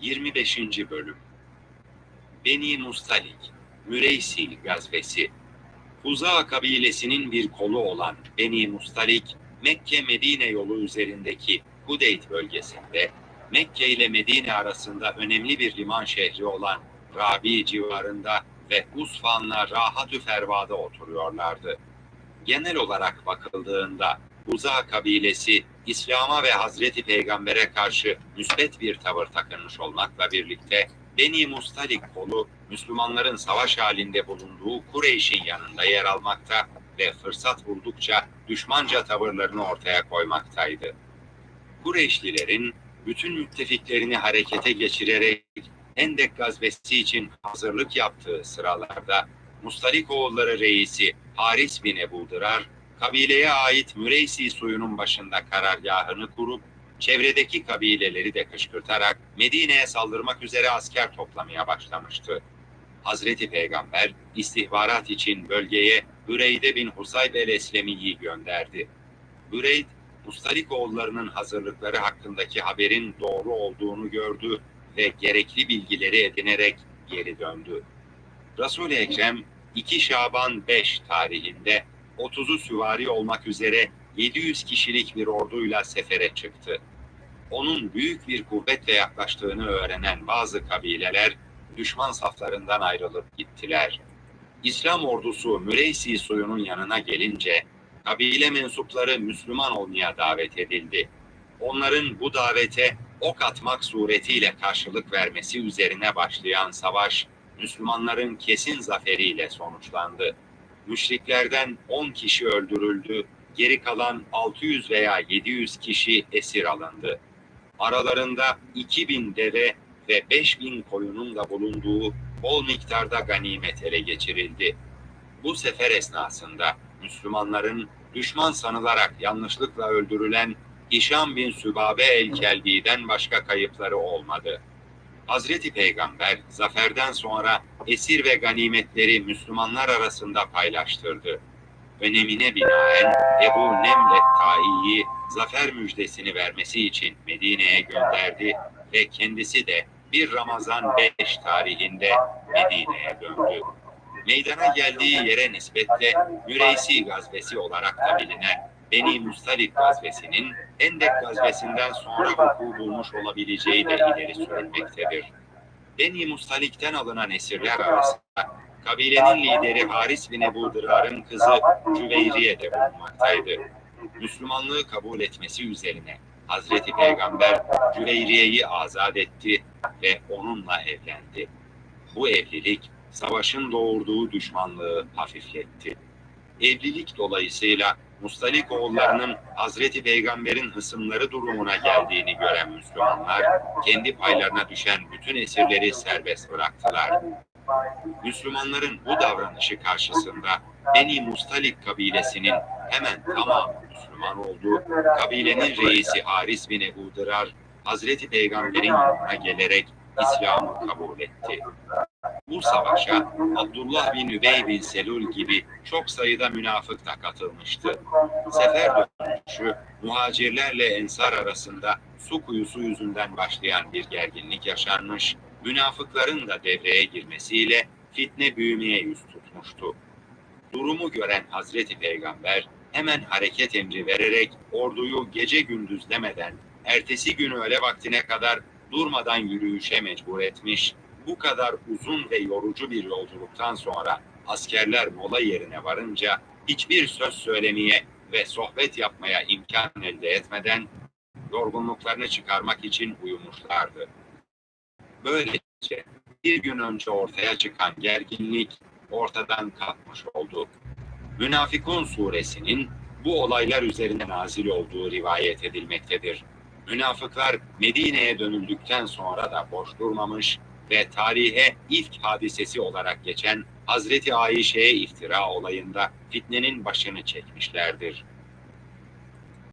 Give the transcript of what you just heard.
25. Bölüm Beni Mustalik, Müreysil Gazvesi Huza kabilesinin bir kolu olan Beni Mustalik, Mekke-Medine yolu üzerindeki Hudeyt bölgesinde, Mekke ile Medine arasında önemli bir liman şehri olan Rabi civarında ve Usfan'la Rahatü Ferva'da oturuyorlardı. Genel olarak bakıldığında Huza kabilesi İslam'a ve Hazreti Peygamber'e karşı müsbet bir tavır takınmış olmakla birlikte Beni Mustalik kolu Müslümanların savaş halinde bulunduğu Kureyş'in yanında yer almakta ve fırsat buldukça düşmanca tavırlarını ortaya koymaktaydı. Kureyşlilerin bütün müttefiklerini harekete geçirerek Hendek gazvesi için hazırlık yaptığı sıralarda Mustalik oğulları reisi Haris bin Ebu Dırar, kabileye ait Müreysi suyunun başında karargahını kurup çevredeki kabileleri de kışkırtarak Medine'ye saldırmak üzere asker toplamaya başlamıştı. Hazreti Peygamber istihbarat için bölgeye Hüreyde bin Husayb el-Eslemi'yi gönderdi. Hüreyd, Mustalik oğullarının hazırlıkları hakkındaki haberin doğru olduğunu gördü ve gerekli bilgileri edinerek geri döndü. Resul-i Ekrem 2 Şaban 5 tarihinde 30'u süvari olmak üzere 700 kişilik bir orduyla sefere çıktı. Onun büyük bir kuvvetle yaklaştığını öğrenen bazı kabileler düşman saflarından ayrılıp gittiler. İslam ordusu Müreysi suyunun yanına gelince kabile mensupları Müslüman olmaya davet edildi. Onların bu davete ok atmak suretiyle karşılık vermesi üzerine başlayan savaş Müslümanların kesin zaferiyle sonuçlandı. Müşriklerden 10 kişi öldürüldü, geri kalan 600 veya 700 kişi esir alındı. Aralarında 2000 deve ve 5000 koyunun da bulunduğu bol miktarda ganimet ele geçirildi. Bu sefer esnasında Müslümanların düşman sanılarak yanlışlıkla öldürülen Hişam bin Sübabe el-Kelbi'den başka kayıpları olmadı. Hazreti Peygamber zaferden sonra esir ve ganimetleri Müslümanlar arasında paylaştırdı. Önemine binaen Ebu Nemlet Tai'yi zafer müjdesini vermesi için Medine'ye gönderdi ve kendisi de 1 Ramazan 5 tarihinde Medine'ye döndü. Meydana geldiği yere nispetle Müreysi gazvesi olarak da bilinen Beni Mustalik gazvesinin Hendek gazvesinden sonra vuku bulmuş olabileceği de ileri sürülmektedir. Beni Mustalik'ten alınan esirler arasında kabilenin lideri Haris bin Ebu Dırar'ın kızı Cüveyriye de bulunmaktaydı. Müslümanlığı kabul etmesi üzerine Hazreti Peygamber Cüveyriye'yi azat etti ve onunla evlendi. Bu evlilik savaşın doğurduğu düşmanlığı hafifletti. Evlilik dolayısıyla Mustalik oğullarının Hazreti Peygamber'in hısımları durumuna geldiğini gören Müslümanlar kendi paylarına düşen bütün esirleri serbest bıraktılar. Müslümanların bu davranışı karşısında Beni Mustalik kabilesinin hemen tamamı Müslüman olduğu kabilenin reisi Haris bin Ebu Dırar Hazreti Peygamber'in yanına gelerek İslam'ı kabul etti. Bu savaşa Abdullah bin Übey bin Selul gibi çok sayıda münafık da katılmıştı. Sefer dönüşü muhacirlerle ensar arasında su kuyusu yüzünden başlayan bir gerginlik yaşanmış, münafıkların da devreye girmesiyle fitne büyümeye yüz tutmuştu. Durumu gören Hazreti Peygamber hemen hareket emri vererek orduyu gece gündüz demeden ertesi gün öğle vaktine kadar durmadan yürüyüşe mecbur etmiş, bu kadar uzun ve yorucu bir yolculuktan sonra askerler mola yerine varınca hiçbir söz söylemeye ve sohbet yapmaya imkan elde etmeden yorgunluklarını çıkarmak için uyumuşlardı. Böylece bir gün önce ortaya çıkan gerginlik ortadan kalkmış oldu. Münafikun suresinin bu olaylar üzerine nazil olduğu rivayet edilmektedir. Münafıklar Medine'ye dönüldükten sonra da boş durmamış ve tarihe ifk hadisesi olarak geçen Hazreti Ayşe'ye iftira olayında fitnenin başını çekmişlerdir.